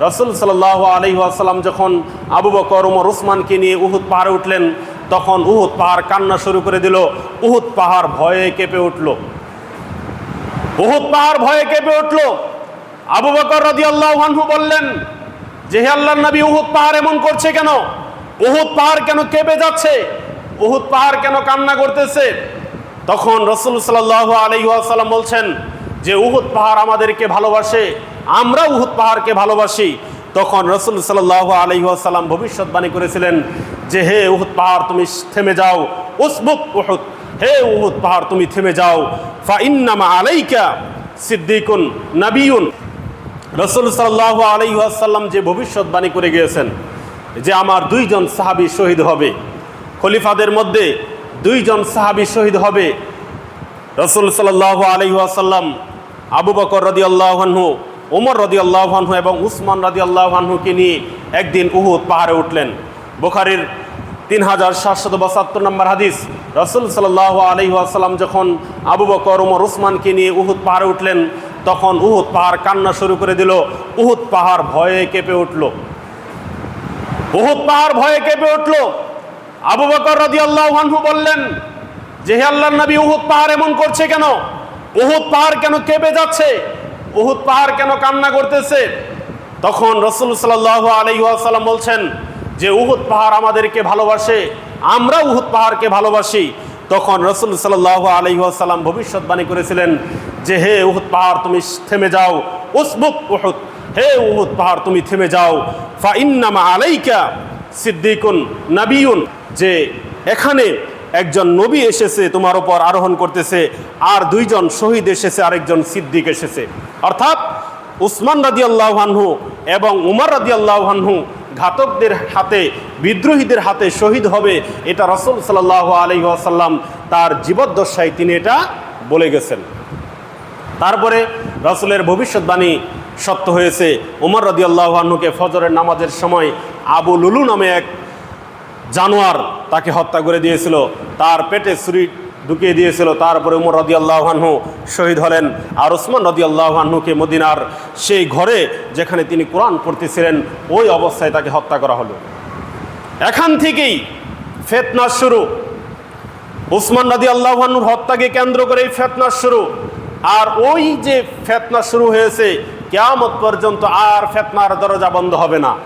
রসুল সাল্লাহ আলী আসাল্লাম যখন আবু বকর, উমর, উসমানকে নিয়ে উহুদ পাহাড়ে উঠলেন, তখন উহুদ পাহাড় কান্না শুরু করে দিল। উহুদ পাহাড় ভয়ে কেঁপে উঠল। উহুদ পাহাড় ভয়ে কেঁপে উঠল। আবু বকর রদি আল্লাহ বললেন, যে হে আল্লাহ নবী, উহুদ পাহাড় এমন করছে কেন? উহুদ পাহাড় কেন কেঁপে যাচ্ছে? উহুদ পাহাড় কেন কান্না করতেছে? তখন রসুল সাল্লাহ আলহিহাসাল্লাম বলছেন, যে উহুদ পাহাড় আমাদেরকে ভালোবাসে আমরা উহুদ পাহাড়কে ভালোবাসি, তখন রসুল সাল্লাহ আলহিহাসাল্লাম ভবিষ্যৎবাণী করেছিলেন যে, হে উহুদ পাহাড়, তুমি থেমে যাও। উসবুক উহুদ। হে উহুদ পাহাড়, তুমি থেমে যাও। ফা ইন্নামা আলাইকা সিদ্দিকুন নাবিউন রসুল সাল্লাহ আলহিহাসাল্লাম যে ভবিষ্যৎবাণী করে গিয়েছেন, যে আমার দুইজন সাহাবি শহীদ হবে, খলিফাদের মধ্যে দুইজন সাহাবি শহীদ হবে, রসুল সাল্লাহ আলহিহাসাল্লাম আবু বকর রদি আল্লাহানহু ওমর রদি আল্লাহানহু এবং উসমান রদি আল্লাহানহুকে নিয়ে একদিন উহুদ পাহাড়ে উঠলেন। বুখারির তিন হাজার সাতশত বাসাত্তর নম্বর হাদিস, রসুল সাল্লাহ আলহিহাসাল্লাম যখন আবু বকর ওমর উসমানকে নিয়ে উহুদ পাহাড়ে উঠলেন, তখন উহুদ পাহাড় কান্না শুরু করে দিল। উহুদ পাহাড় ভয়ে কেঁপে উঠল। উহুদ পাহাড় ভয়ে কেঁপে উঠল। আবু বকর রদি আল্লাহানহু বললেন, যে হে আল্লাহ নবী, উহুদ পাহাড় এমন করছে কেন? উহুদ পাহাড় কেন কেঁপে যাচ্ছে? উহুদ পাহাড় কেন কান্না করতেছে? তখন রসুল সাল্লাহ আলহিহাসাল্লাম বলছেন, যে উহুদ পাহাড় আমাদেরকে ভালোবাসে, আমরা উহুদ পাহাড়কে ভালোবাসি। তখন রসুল সাল্লাহ আলহিহাসাল্লাম ভবিষ্যৎবাণী করেছিলেন যে, হে উহুদ পাহাড়, তুমি থেমে যাও। উসবুক উহুদ। হে উহুদ পাহাড়, তুমি থেমে যাও। ফা ইন্নামা আলাইকা সিদ্দিকুন নাবিউন যে, এখানে একজন নবী এসেছে, তোমার ওপর আরোহণ করতেছে, আর দুইজন শহীদ এসেছে, আরেকজন সিদ্দিক এসেছে। অর্থাৎ উসমান রাদি আল্লাহানহু এবং উমর রাদি আল্লাহানহু ঘাতকদের হাতে, বিদ্রোহীদের হাতে শহীদ হবে, এটা রসুল সাল্লাহ আলহিহাসাল্লাম তার জীবদ্দশায় তিনি এটা বলে গেছেন। তারপরে রসুলের ভবিষ্যৎবাণী সত্য হয়েছে, উমর রদি আল্লাহানহুকে ফজরের নামাজের সময় আবু লুলু নামে এক জানোয়ার তাকে হত্যা করে দিয়েছিল, তার পেটে ছুরি ঢুকিয়ে দিয়েছিল, তারপরে উমর রদি আল্লাহানহু শহীদ হলেন আর ওসমান রদি আল্লাহানহুকে মদিনার সেই ঘরে যেখানে তিনি কোরআন পড়তেছিলেন, ওই অবস্থায় তাকে হত্যা করা হলো। এখান থেকেই ফেতনা শুরু। উসমান নদী আল্লাহানুর হত্যাকে কেন্দ্র করে এই ফেতনা শুরু। আর ওই যে ফেতনা শুরু হয়েছে, কেয়ামত পর্যন্ত আর ফেতনার দরজা বন্ধ হবে না।